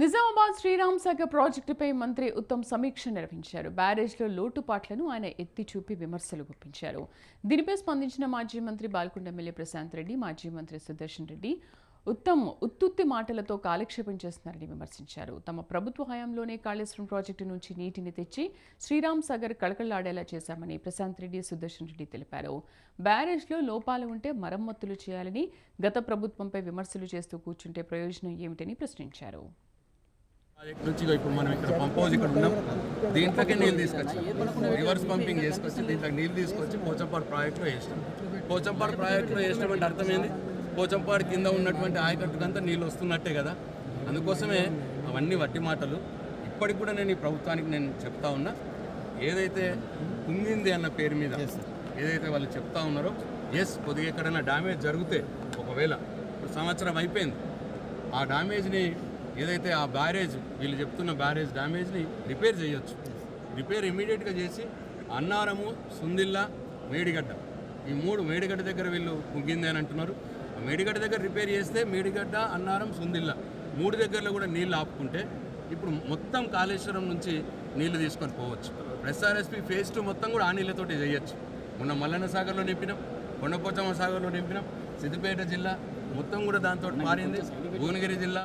నిజామాబాద్ శ్రీరామ్ సాగర్ ప్రాజెక్టుపై మంత్రి ఉత్తమ్ సమీక్ష నిర్వహించారు. బ్యారేజ్లో లోటుపాట్లను ఆయన ఎత్తి చూపి విమర్శలు గుప్పించారు. దీనిపై స్పందించిన మాజీ మంత్రి బాల్కొండ ఎమ్మెల్యే ప్రశాంత్ రెడ్డి మాజీ మంత్రి సుదర్శన్ రెడ్డి ఉత్తమ్ ఉత్తుత్తి మాటలతో కాలక్షేపం చేస్తున్నారని విమర్శించారు. తమ ప్రభుత్వ హయాంలోనే కాళేశ్వరం ప్రాజెక్టు నుంచి నీటిని తెచ్చి శ్రీరామ్ సాగర్ కళకళలాడేలా చేశామని ప్రశాంత్ రెడ్డి సుదర్శన్ రెడ్డి తెలిపారు. బ్యారేజ్లో లోపాలు ఉంటే మరమ్మతులు చేయాలని గత ప్రభుత్వంపై విమర్శలు చేస్తూ కూర్చుంటే ప్రయోజనం ఏమిటని ప్రశ్నించారు. ప్రాజెక్ట్ నుంచి ఇప్పుడు మనం ఇక్కడ పంప్ హౌస్ ఇక్కడ ఉన్నాం. దీంట్లోకే నీళ్ళు తీసుకొచ్చి రివర్స్ పంపింగ్ చేసుకొచ్చి దీంట్లో నీళ్ళు తీసుకొచ్చి పోచంపాడు ప్రాజెక్టులో వేసినాం పోచంపాడు ప్రాజెక్టులో వేసినామంటే అర్థమైంది? పోచంపాడు కింద ఉన్నటువంటి ఆయకట్టుకంతా నీళ్ళు వస్తున్నట్టే కదా? అందుకోసమే అవన్నీ వట్టి మాటలు. ఇప్పటికి కూడా నేను ఈ ప్రభుత్వానికి నేను చెప్తా ఉన్నా. ఏదైతే కుంగింది అన్న పేరు మీద ఏదైతే వాళ్ళు చెప్తా ఉన్నారో ఎస్ కొద్దిగా ఎక్కడైనా డ్యామేజ్ జరిగితే ఒకవేళ సంవత్సరం అయిపోయింది. ఆ డ్యామేజ్ని ఏదైతే ఆ బ్యారేజ్ వీళ్ళు చెప్తున్న బ్యారేజ్ డ్యామేజ్ని రిపేర్ చేయొచ్చు. రిపేర్ ఇమీడియట్గా చేసి అన్నారము సుందిల్లా మేడిగడ్డ. ఈ మూడు మేడిగడ్డ దగ్గర వీళ్ళు ముగ్గింది అని అంటున్నారు. ఆ మేడిగడ్డ దగ్గర రిపేర్ చేస్తే మేడిగడ్డ అన్నారం సుందిల్లా మూడు దగ్గరలో కూడా నీళ్ళు ఆపుకుంటే ఇప్పుడు మొత్తం కాళేశ్వరం నుంచి నీళ్ళు తీసుకొని పోవచ్చు. ఎస్ఆర్ఎస్పి ఫేజ్ టూ మొత్తం కూడా ఆ నీళ్ళతోటి చేయొచ్చు. మొన్న మల్లన్న సాగర్లో నింపినాం కొండపోచమ్మ సాగర్లో నింపినాం సిద్దిపేట జిల్లా మొత్తం కూడా దాంతో మారింది. భువనగిరి జిల్లా